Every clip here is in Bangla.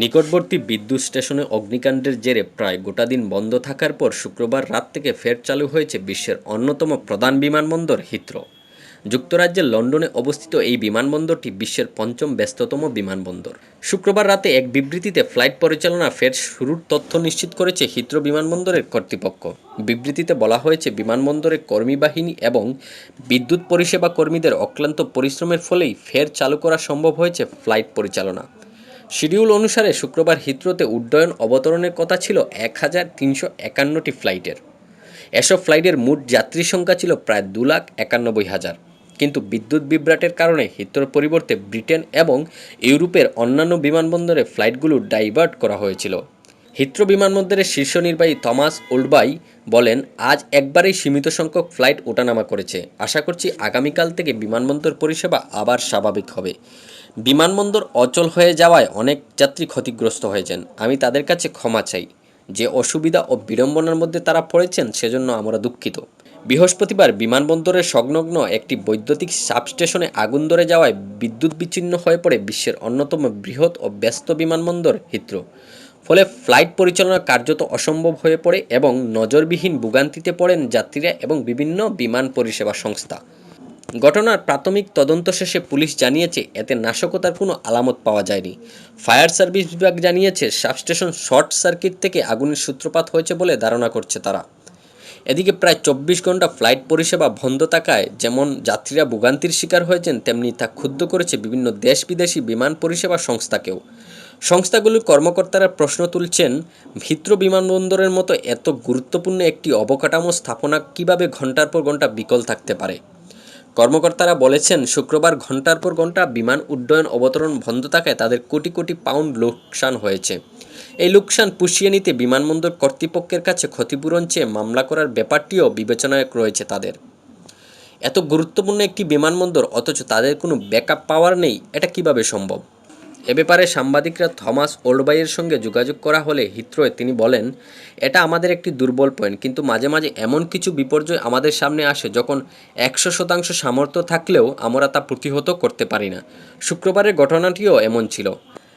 নিকটবর্তী বিদ্যুৎ স্টেশনে অগ্নিকাণ্ডের জেরে প্রায় গোটা দিন বন্ধ থাকার পর শুক্রবার রাত থেকে ফের চালু হয়েছে বিশ্বের অন্যতম প্রধান বিমানবন্দর হিথ্রো। যুক্তরাজ্যের লন্ডনে অবস্থিত এই বিমানবন্দরটি বিশ্বের পঞ্চম ব্যস্ততম বিমানবন্দর। শুক্রবার রাতে এক বিবৃতিতে ফ্লাইট পরিচালনা ফের শুরুর তথ্য নিশ্চিত করেছে হিথ্রো বিমানবন্দরের কর্তৃপক্ষ। বিবৃতিতে বলা হয়েছে বিমানবন্দরের কর্মী বাহিনী এবং বিদ্যুৎ পরিষেবা কর্মীদের অক্লান্ত পরিশ্রমের ফলেই ফের চালু করা সম্ভব হয়েছে ফ্লাইট পরিচালনা। শিডিউল অনুসারে শুক্রবার হিথ্রোতে উড্ডয়ন অবতরণের কথা ছিল এক হাজার তিনশো একান্নটি ফ্লাইটের। এসব ফ্লাইটের মোট যাত্রী সংখ্যা ছিল প্রায় দু লাখ একানব্বই হাজার। কিন্তু বিদ্যুৎ বিভ্রাটের কারণে হিথ্রোর পরিবর্তে ব্রিটেন এবং ইউরোপের অন্যান্য বিমানবন্দরে ফ্লাইটগুলো ডাইভার্ট করা হয়েছিল। হিথ্রো বিমানবন্দরের শীর্ষ নির্বাহী থমাস ওল্ডবাই বলেন, আজ একবারেই সীমিত সংখ্যক ফ্লাইট ওঠানামা করেছে। আশা করছি আগামীকাল থেকে বিমানবন্দর পরিষেবা আবার স্বাভাবিক হবে। বিমানবন্দর অচল হয়ে যাওয়ায় অনেক যাত্রী ক্ষতিগ্রস্ত হয়েছেন। আমি তাদের কাছে ক্ষমা চাই। যে অসুবিধা ও বিড়ম্বনার মধ্যে তারা পড়েছেন, সেজন্য আমরা দুঃখিত। বৃহস্পতিবার বিমানবন্দরের সংলগ্ন একটি বৈদ্যুতিক সাবস্টেশনে আগুন ধরে যাওয়ায় বিদ্যুৎ বিচ্ছিন্ন হয়ে পড়ে বিশ্বের অন্যতম বৃহৎ ও ব্যস্ত বিমানবন্দর হিথ্রো ফলে ফ্লাইট পরিচালনা কার্যত অসম্ভব হয়ে পড়ে এবং নজরবিহীন ভোগান্তিতে পড়েন যাত্রীরা এবং বিভিন্ন বিমান পরিষেবা সংস্থা। ঘটনার প্রাথমিক তদন্ত শেষে পুলিশ জানিয়েছে, এতে নাশকতার কোনো আলামত পাওয়া যায়নি। ফায়ার সার্ভিস বিভাগ জানিয়েছে, সাবস্টেশন শর্ট সার্কিট থেকে আগুনের সূত্রপাত হয়েছে বলে ধারণা করছে তারা। এদিকে প্রায় চব্বিশ ঘণ্টা ফ্লাইট পরিষেবা বন্ধ থাকায় যেমন যাত্রীরা ভোগান্তির শিকার হয়েছেন, তেমনি তা ক্ষুব্ধ করেছে বিভিন্ন দেশ বিদেশি বিমান পরিষেবা সংস্থাকেও। সংস্থাগুলির কর্মকর্তারা প্রশ্ন তুলছেন, ভিত্র বিমানবন্দরের মতো এত গুরুত্বপূর্ণ একটি অবকাঠামো স্থাপনা কীভাবে ঘণ্টার পর ঘণ্টা বিকল থাকতে পারে? কর্মকর্তারা বলেছেন, শুক্রবার ঘণ্টার পর ঘণ্টা বিমান উড্ডয়ন অবতরণ বন্ধ থাকায় তাদের কোটি কোটি পাউন্ড লোকসান হয়েছে। এই লোকসান পুষিয়ে নিতে বিমানবন্দর কর্তৃপক্ষের কাছে ক্ষতিপূরণ চেয়ে মামলা করার ব্যাপারটিও বিবেচনায় রয়েছে তাদের। এত গুরুত্বপূর্ণ একটি বিমানবন্দর, অথচ তাদের কোনো ব্যাকআপ পাওয়ার নেই, এটা কীভাবে সম্ভব? এ ব্যাপারে সাংবাদিকরা থমাস ওল্ডবাইয়ের সঙ্গে যোগাযোগ করা হলে হিথ্রোয় তিনি বলেন, এটা আমাদের একটি দুর্বল পয়েন্ট, কিন্তু মাঝে মাঝে এমন কিছু বিপর্যয় আমাদের সামনে আসে যখন একশো শতাংশ সামর্থ্য থাকলেও আমরা তা প্রতিহত করতে পারি না। শুক্রবারের ঘটনাটিও এমন ছিল।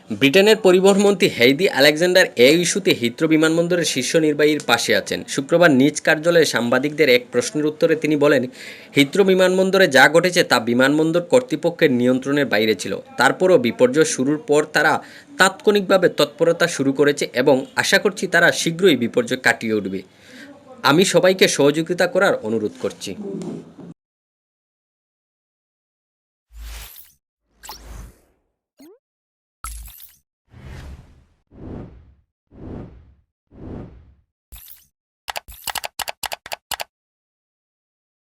ব্রিটেনের পরিবহন মন্ত্রী হেইদি আলেকজান্ডার এই ইস্যুতে হিত্র বিমানবন্দরের শীর্ষ নির্বাহীর পাশে আছেন। শুক্রবার নিজ কার্যালয়ে সাংবাদিকদের এক প্রশ্নের উত্তরে তিনি বলেন হিথ্রো বিমানবন্দরে যা ঘটেছে তা বিমানবন্দর কর্তৃপক্ষের নিয়ন্ত্রণের বাইরে ছিল। তারপরও বিপর্যয় শুরুর পর তারা তাৎক্ষণিকভাবে তৎপরতা শুরু করেছে এবং আশা করছি তারা শীঘ্রই বিপর্যয় কাটিয়ে উঠবে। আমি সবাইকে সহযোগিতা করার অনুরোধ করছি।